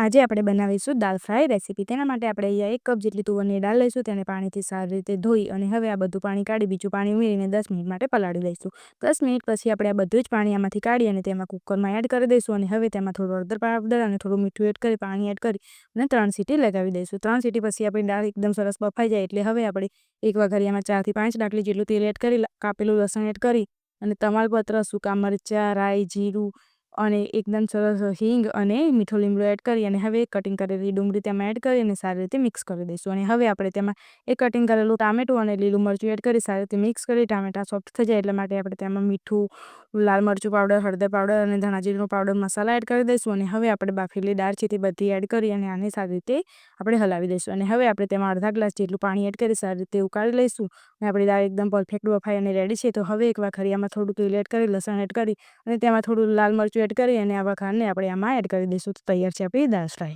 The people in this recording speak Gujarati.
આજે આપણે બનાવીશું દાળ ફ્રાય રેસીપી. તેના માટે આપણે અહીંયા એક કપ જેટલી તુવરની દાળ લઈશું, તેને પાણીથી સારી રીતે ધોઈ અને હવે આ બધું પાણી કાઢી, બીજું પાણી ઉમેરીને દસ મિનિટ માટે પલાળી લઈશું. દસ મિનિટ પછી આપણે આ બધું જ પાણી આમાંથી કાઢી અને તેમાં કુકરમાં એડ કરી દઈશું અને હવે તેમાં થોડું હળદર પાવડર અને થોડું મીઠું એડ કરી, પાણી એડ કરી અને ત્રણ સીટી લગાવી દઈશું. ત્રણ સીટી પછી આપણી દાળ એકદમ સરસ બફાઈ જાય એટલે હવે આપણે એક વઘારીયામાં ચારથી પાંચ ડાકલી જેટલું તેલ એડ કરી, કાપેલું લસણ એડ કરી અને તમાલપત્ર, સૂકા મરચાં, રાઈ, જીરું અને એકદમ સરસ હિંગ અને મીઠો લીમડો એડ કરી અને હવે કટિંગ કરેલી ડુંગળી તેમાં એડ કરી અને સારી રીતે મિક્સ કરી દઈશું. અને હવે આપણે તેમાં એક કટિંગ કરેલું ટામેટું અને લીલું મરચું એડ કરી સારી રીતે મિક્સ કરી, ટામેટા સોફ્ટ થઈ જાય એટલા માટે આપણે તેમાં મીઠું, લાલ મરચું પાવડર, હળદર પાવડર અને ધાણા પાવડર મસાલા એડ કરી દઈશું અને હવે આપણે બાફેલી દાળ છે તે બધી એડ કરી અને આને સારી રીતે આપણે હલાવી દઈશું. અને હવે આપણે તેમાં અડધા ગ્લાસ જેટલું પાણી એડ કરી સારી રીતે ઉકાળી લઈશું. અને આપણી દાળ એકદમ પરફેક્ટ બફાઈ અને રેડી છે. તો હવે એક વઘારિયામાં થોડું તેલ એડ કરી, લસણ એડ કરી અને તેમાં થોડું લાલ મરચું એડ કરી અને આ વઘારને આપણે આમાં એડ કરી દઈશું. તો તૈયાર છે આપણી દાળ ફ્રાય